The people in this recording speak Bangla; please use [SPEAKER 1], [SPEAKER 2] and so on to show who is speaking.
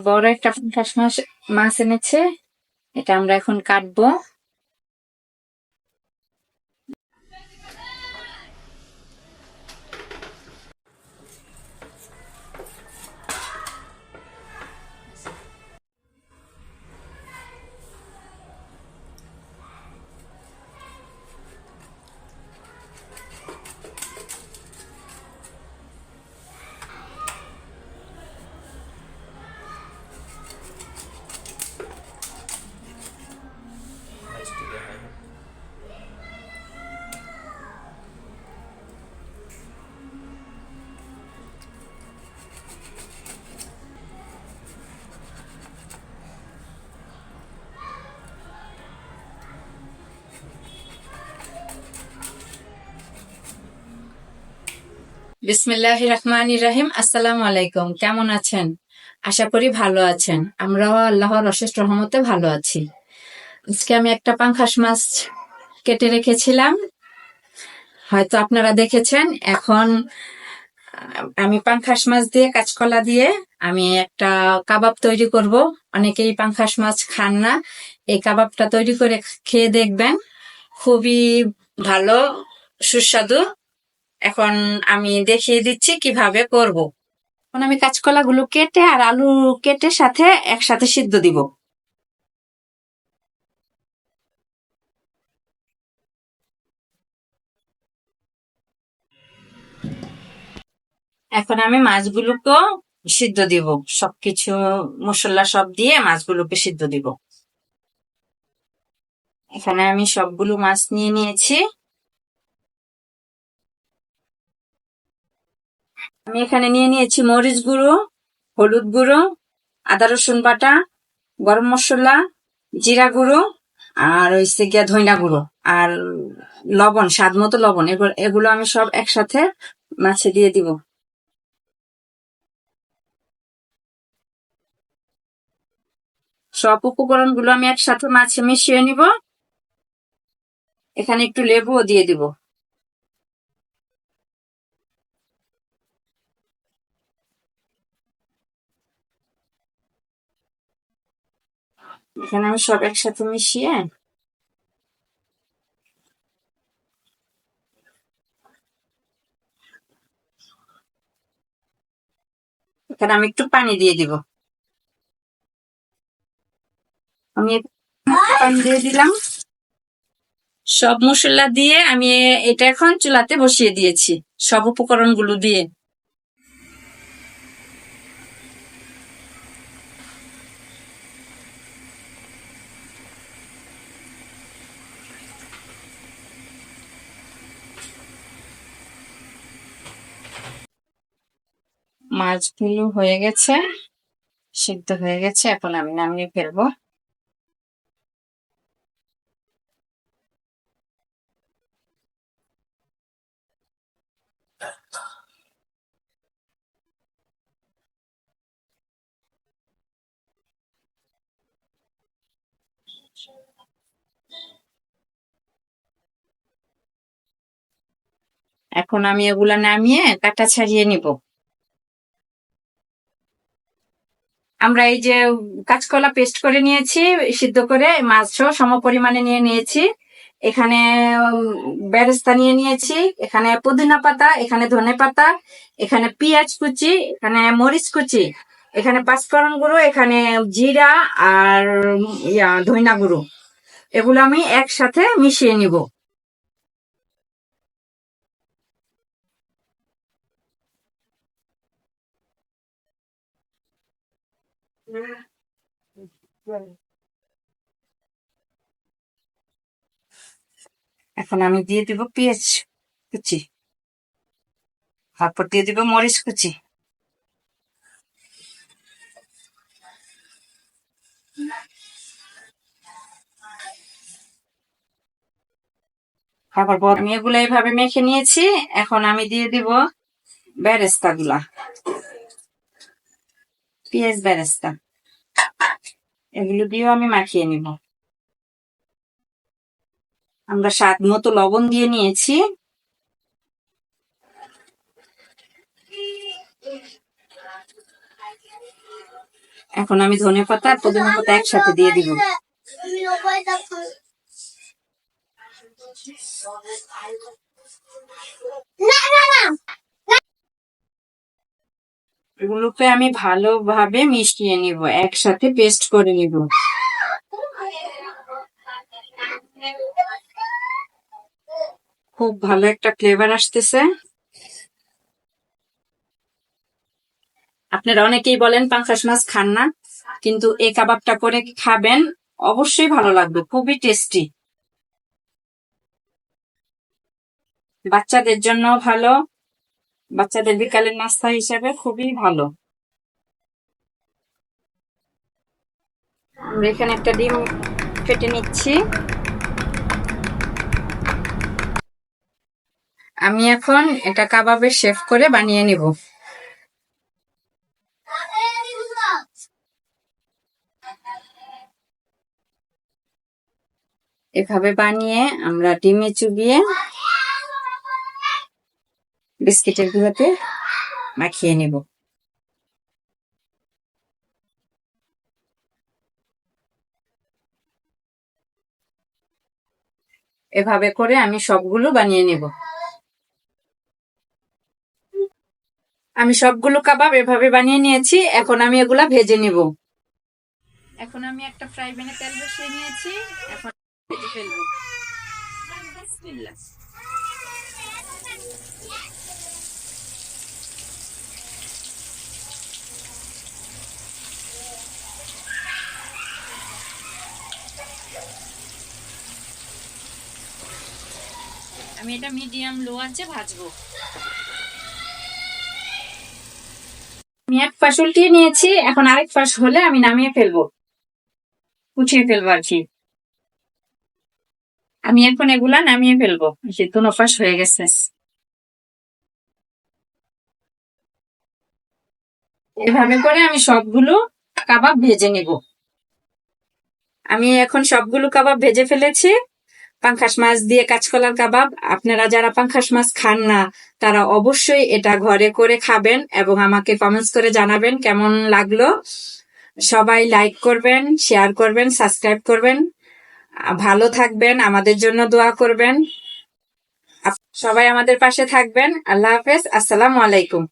[SPEAKER 1] বড় একটা পাঙ্গাস মাছ মাছ এনেছে এটা আমরা এখন কাটবো। বিসমিল্লাহ রহমান রাহিম। আসসালামু আলাইকুম। কেমন আছেন? আশা করি ভালো আছেন। আমরাও আল্লাহর অশেষ রহমতে ভালো আছি। আজকে আমি একটা পাঙ্খাস মাছ কেটে রেখেছিলাম। হয়তো আপনারা দেখেছেন, এখন আমি পাঙ্খাস মাছ দিয়ে কাঁচকলা দিয়ে আমি একটা কাবাব তৈরি করব। অনেকেই পাঙ্খাস মাছ খান না। এই কাবাবটা তৈরি করে খেয়ে দেখবেন। খুবই ভালো, সুস্বাদু। এখন আমি দেখিয়ে দিচ্ছি কীভাবে করব। এখন আমি কাঁচকলা গুলো কেটে আর আলু কেটে সাথে একসাথে সিদ্ধ দিব। এখন আমি মাছগুলোকে সিদ্ধ দিব। সবকিছু মশলা সব দিয়ে মাছগুলোকে সিদ্ধ দিব। এখানে আমি সবগুলো মাছ নিয়ে নিয়েছি। আমি এখানে নিয়ে নিয়েছি মরিচ গুঁড়ো, হলুদ গুঁড়ো, আদা রসুন বাটা, গরম মশলা, জিরা গুঁড়ো আর হচ্ছে গিয়া ধইনা গুঁড়ো আর লবণ, স্বাদ মতো লবণ। এগুলো আমি সব একসাথে মাছে দিয়ে দিব। সব উপকরণগুলো আমি একসাথে মাছে মিশিয়ে নিব। এখানে একটু লেবুও দিয়ে দিব। এখানে আমি সব একসাথে মিশিয়ে এখানে আমি একটু পানি দিয়ে দিব। আমি পানি দিয়ে দিলাম। সব মশলা দিয়ে আমি এটা এখন চুলাতে বসিয়ে দিয়েছি, সব উপকরণগুলো দিয়ে। মাছগুলো হয়ে গেছে, সিদ্ধ হয়ে গেছে, এখন আমি নামিয়ে ফেলব। এখন আমি এগুলা নামিয়ে কাটা ছাড়িয়ে নিব। আমরা এই যে কাঁচকলা পেস্ট করে নিয়েছি, সিদ্ধ করে মাছও সম পরিমাণে নিয়ে নিয়েছি। এখানে বেরেস্তা নিয়ে নিয়েছি, এখানে পুদিনা পাতা, এখানে ধনে পাতা, এখানে পেঁয়াজ কুচি, এখানে মরিচ কুচি, এখানে পাঁচফোড়ন গুঁড়ো, এখানে জিরা আর ইয়া, ধইনা গুঁড়ো। এগুলো আমি একসাথে মিশিয়ে নিব। এখন আমি দিয়ে দিব পেঁয়াজ কুচি তারপর দিয়ে দিব মরিচ কুচি। তারপর আমি এগুলো এইভাবে মেখে নিয়েছি, এখন আমি দিয়ে দিব বেরেস্তা গুলা পেঁয়াজ বেরেস্তা এগুলো দিয়েও আমি মাখিয়ে নিব আমরা স্বাদ মতো লবণ দিয়ে নিয়েছি এখন আমি ধনে পাতা আর পুদিনা পাতা একসাথে দিয়ে দিব এগুলোকে আমি ভালোভাবে মিশিয়ে নিব, একসাথে পেস্ট করে নিব। খুব ভালো একটা ফ্লেভার আসতেছে। আপনারা অনেকেই বলেন পাঙ্খাস মাছ খান না, কিন্তু এই কাবাবটা করে খাবেন, অবশ্যই ভালো লাগবে, খুবই টেস্টি বাচ্চাদের জন্য ভালো। বাচ্চাদের বিকালের নাস্তা হিসেবে খুবই ভালো। আমরা এখানে একটা ডিম কেটে নিচ্ছি। আমি এখন এটা কাবাবে শেফ করে বানিয়ে নিব। এভাবে বানিয়ে আমরা ডিমে চুবিয়ে বিস্কিটের গুঁড়োতে মাখিয়ে নিব। এভাবে করে আমি সবগুলো বানিয়ে নিব। আমি সবগুলো কাবাব এভাবে বানিয়ে নিয়েছি, এখন আমি এগুলা ভেজে নিব। এখন আমি একটা ফ্রাই প্যানে তেল বসিয়ে নিয়েছি, এখন ভেজে ফেলব। আমি এটা মিডিয়াম লো আঁচে ভাজবো। আমি এক পাশ উল্টিয়ে নিয়েছি, এখন আরেক পাশ হলে আমি নামিয়ে ফেলব। উঠিয়ে ফেলব আর কি। আমি এখন এগুলা নামিয়ে ফেলব। সে দুনো পাশ হয়ে গেছে। এভাবে করে আমি সবগুলো কাবাব ভেজে নিব। আমি এখন সবগুলো কাবাব ভেজে ফেলেছি। পাঙ্খাস মাছ দিয়ে কাঁচকলার কাবাব, আপনারা যারা পাঙ্খাস মাছ খান না, তারা অবশ্যই এটা ঘরে করে খাবেন এবং আমাকে কমেন্টস করে জানাবেন কেমন লাগল। সবাই লাইক করবেন শেয়ার করবেন সাবস্ক্রাইব করবেন। ভালো থাকবেন, আমাদের জন্য দোয়া করবেন। সবাই আমাদের পাশে থাকবেন। আল্লাহ হাফেজ। আসসালামু আলাইকুম।